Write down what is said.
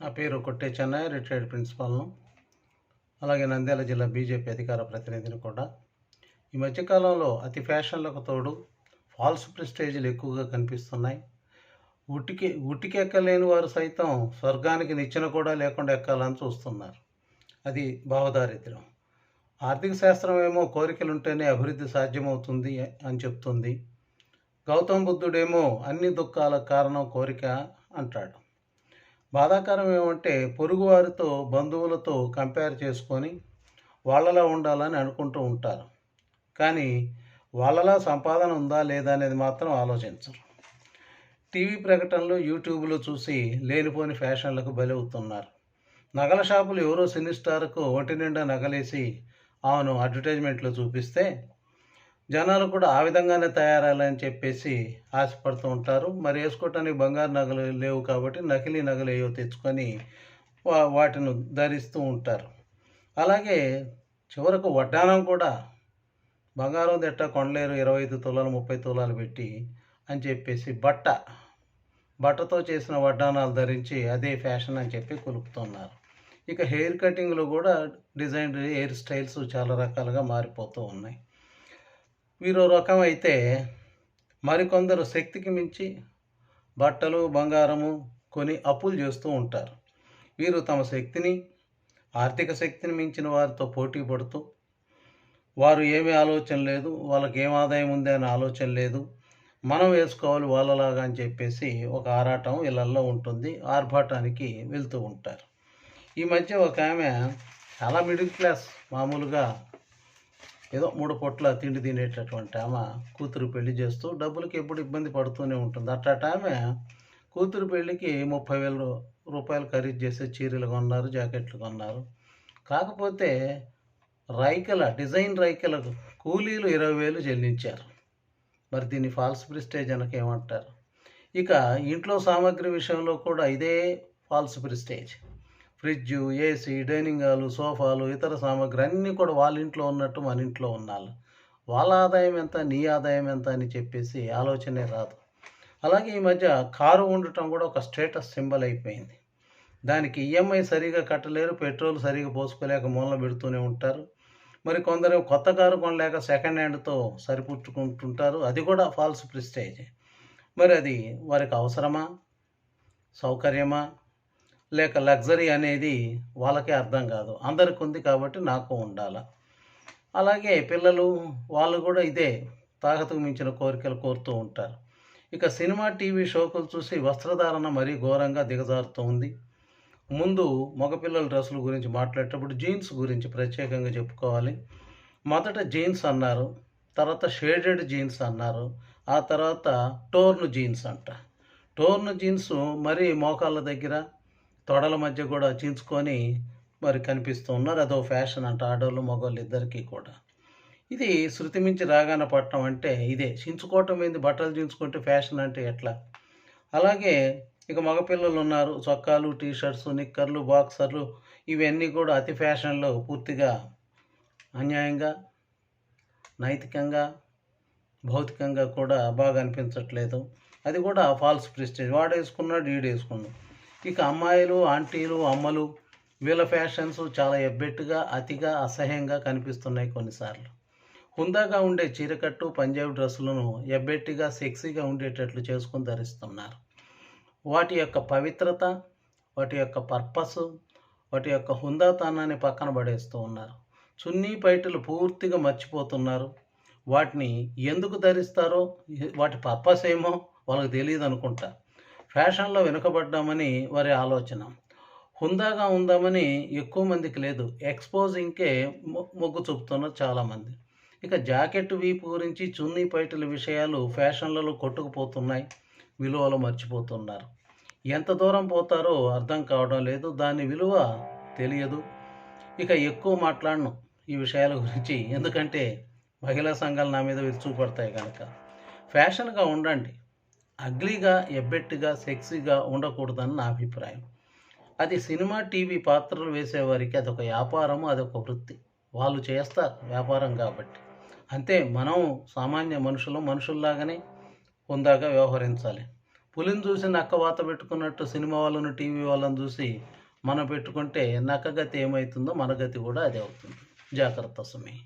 నా పేరు కొట్టే చెన్నై రిటైర్డ్ ప్రిన్సిపాల్ను అలాగే నంద్యాల జిల్లా బీజేపీ అధికార ప్రతినిధిని కూడా. ఈ మధ్యకాలంలో అతి ఫ్యాషన్లకు తోడు ఫాల్స్ ప్రెస్టేజ్లు ఎక్కువగా కనిపిస్తున్నాయి. ఉట్టికి ఉట్టికెక్కలేని వారు సైతం స్వర్గానికి నిచ్చెన కూడా లేకుండా ఎక్కాలని చూస్తున్నారు. అది భావదారిద్ర్యం. ఆర్థిక శాస్త్రం ఏమో కోరికలు ఉంటేనే అభివృద్ధి సాధ్యమవుతుంది అని చెప్తుంది. గౌతమ బుద్ధుడేమో అన్ని దుఃఖాలకు కారణం కోరిక అంటాడు. బాధాకరం ఏమంటే పొరుగువారితో బంధువులతో కంపేర్ చేసుకొని వాళ్ళలా ఉండాలని అనుకుంటూ ఉంటారు. కానీ వాళ్ళలా సంపాదన ఉందా లేదా అనేది మాత్రం ఆలోచించరు. టీవీ ప్రకటనలు యూట్యూబ్లో చూసి లేనిపోని ఫ్యాషన్లకు బలవుతున్నారు. నగల షాపులు ఎవరో సినీ స్టార్కు ఒంటి నిండా నగలేసి అవును అడ్వర్టైజ్మెంట్లో చూపిస్తే జనాలు కూడా ఆ విధంగానే తయారాలని చెప్పేసి ఆశపడుతూ ఉంటారు. మరి వేసుకోవటానికి బంగారు నగలు లేవు కాబట్టి నకిలీ నగలు ఏవో తెచ్చుకొని వా వాటిని ధరిస్తూ ఉంటారు. అలాగే చివరకు వడ్డానం కూడా బంగారం తిట్ట కొండలేరు ఇరవై ఐదు తులాలు ముప్పై తులాలు పెట్టి అని చెప్పేసి బట్ట బట్టతో చేసిన వడ్డానాలు ధరించి అదే ఫ్యాషన్ అని చెప్పి కొలుపుతున్నారు. ఇక హెయిర్ కటింగ్లో కూడా డిజైన్ హెయిర్ స్టైల్స్ చాలా రకాలుగా మారిపోతూ ఉన్నాయి. వీరో రకం అయితే మరికొందరు శక్తికి మించి బట్టలు బంగారము కొని అప్పులు చేస్తూ ఉంటారు. వీరు తమ శక్తిని ఆర్థిక శక్తిని మించిన వారితో పోటీ పడుతూ వారు ఏమీ ఆలోచన లేదు వాళ్ళకి ఏం ఆదాయం ఉంది అనే ఆలోచన లేదు మనం వేసుకోవాలి వాళ్ళలాగా అని చెప్పేసి ఒక ఆరాటం ఇళ్ళల్లో ఉంటుంది ఆర్భాటానికి వెళ్తూ ఉంటారు. ఈ మధ్య ఒక ఆమె చాలా మిడిల్ క్లాస్ మామూలుగా ఏదో మూడు పొట్ల తిండి తినేటటువంటి ఆమె కూతురు పెళ్ళి చేస్తూ డబ్బులకి ఎప్పుడు ఇబ్బంది పడుతూనే ఉంటుంది. అట్ట ఆమె కూతురు పెళ్ళికి ముప్పై వేల రూపాయలు ఖరీదు చేసే చీరలు కొన్నారు జాకెట్లు కొన్నారు. కాకపోతే రైకల డిజైన్ రైకల కూలీలు ఇరవై వేలు చెల్లించారు. మరి దీన్ని ఫాల్స్ ప్రిస్టేజ్ అనక ఏమంటారు? ఇక ఇంట్లో సామాగ్రి విషయంలో కూడా ఇదే false prestige fridge AC dining hall సోఫాలు ఇతర సామాగ్రి అన్నీ కూడా వాళ్ళ ఇంట్లో ఉన్నట్టు మన ఇంట్లో ఉన్నారు వాళ్ళ ఆదాయం ఎంత నీ ఆదాయం ఎంత అని చెప్పేసి ఆలోచనే రాదు. అలాగే ఈ మధ్య కారు ఉండటం కూడా ఒక స్టేటస్ సింబల్ అయిపోయింది. దానికి ఈఎంఐ సరిగా కట్టలేరు పెట్రోల్ సరిగా పోసుకోలేక మూలన పెడుతూనే ఉంటారు. మరి కొందరు కొత్త కారు కొనలేక సెకండ్ హ్యాండ్తో సరిపుచ్చుకుంటుంటారు. అది కూడా ఫాల్స్ ప్రిస్టేజ్ మరి అది వారికి అవసరమా? సౌకర్యమా? లేక లగ్జరీ అనేది వాళ్ళకే అర్థం కాదు. అందరికి ఉంది కాబట్టి నాకు ఉండాలి. అలాగే పిల్లలు వాళ్ళు కూడా ఇదే తాగతుకు మించిన కోరికలు కోరుతూ ఉంటారు. ఇక సినిమా టీవీ షోకులు చూసి వస్త్రధారణ మరీ ఘోరంగా దిగజారుతూ ఉంది. ముందు మగపిల్లల డ్రెస్సుల గురించి మాట్లాడేటప్పుడు జీన్స్ గురించి ప్రత్యేకంగా చెప్పుకోవాలి. మొదట జీన్స్ అన్నారు తర్వాత షేడెడ్ జీన్స్ అన్నారు ఆ తర్వాత టోర్న్ జీన్స్ అంట. టోర్న్ జీన్స్ మరీ మోకాళ్ళ దగ్గర తొడల మధ్య కూడా చించుకొని మరి కనిపిస్తూ ఉన్నారు. అదో ఫ్యాషన్ అంట ఆడవాళ్ళు మగవాళ్ళు ఇద్దరికీ కూడా. ఇది శృతి మించి రాగాన పట్టడం అంటే ఇదే. చించుకోవటం ఏంది? బట్టలు చించుకుంటే ఫ్యాషన్ అంటే ఎట్లా? అలాగే ఇక మగపిల్లలు ఉన్నారు. చొక్కాలు టీ షర్ట్స్ నిక్కర్లు బాక్సర్లు ఇవన్నీ కూడా అతి ఫ్యాషన్లో పూర్తిగా అన్యాయంగా నైతికంగా భౌతికంగా కూడా బాగా అనిపించట్లేదు. అది కూడా ఫాల్స్ ప్రిస్టేజ్. వాడు వేసుకున్నాడు ఈడు వేసుకున్నాడు ఇక అమ్మాయిలు ఆంటీలు అమ్మలు వీళ్ళ ఫ్యాషన్స్ చాలా ఎబ్బెట్టుగా అతిగా అసహ్యంగా కనిపిస్తున్నాయి కొన్నిసార్లు. హుందాగా ఉండే చీరకట్టు పంజాబీ డ్రెస్సులను ఎబ్బెట్టిగా సెక్సీగా ఉండేటట్లు చేసుకుని ధరిస్తున్నారు. వాటి యొక్క పవిత్రత వాటి యొక్క పర్పస్ వాటి యొక్క హుందాతనాన్ని పక్కన పడేస్తూ ఉన్నారు. చున్నీ పైటలు పూర్తిగా మర్చిపోతున్నారు. వాటిని ఎందుకు ధరిస్తారో వాటి పర్పస్ ఏమో వాళ్ళకి తెలియదు అనుకుంటా ఫ్యాషన్లో వెనుకబడ్డామని వారి ఆలోచన. హుందాగా ఉందామని ఎక్కువ మందికి లేదు. ఎక్స్పోజింగ్కే మొగ్గు చూపుతున్నారు చాలామంది. ఇక జాకెట్ వీపు గురించి చున్నీ పైటల విషయాలు ఫ్యాషన్లలో కొట్టుకుపోతున్నాయి. విలువలు మర్చిపోతున్నారు. ఎంత దూరం పోతారో అర్థం కావడం లేదు. దాని విలువ తెలియదు. ఇక ఎక్కువ మాట్లాడను ఈ విషయాల గురించి. ఎందుకంటే మహిళా సంఘాలు నా మీద విరుచుపడతాయి కనుక. ఫ్యాషన్గా ఉండండి. అగ్లీగా ఎబ్బెట్టుగా సెక్సీగా ఉండకూడదని నా అభిప్రాయం. అది సినిమా టీవీ పాత్రలు వేసేవారికి అదొక వ్యాపారము అదొక వృత్తి. వాళ్ళు చేస్తారు వ్యాపారం కాబట్టి. అంతే మనం సామాన్య మనుషులు మనుషుల్లాగానే హుందాగా వ్యవహరించాలి. పులిని చూసి నక్క వాత పెట్టుకున్నట్టు సినిమా వాళ్ళను టీవీ వాళ్ళని చూసి మనం పెట్టుకుంటే నక్క గతి ఏమవుతుందో మన గతి కూడా అదే అవుతుంది. జాగ్రత్త సుమి.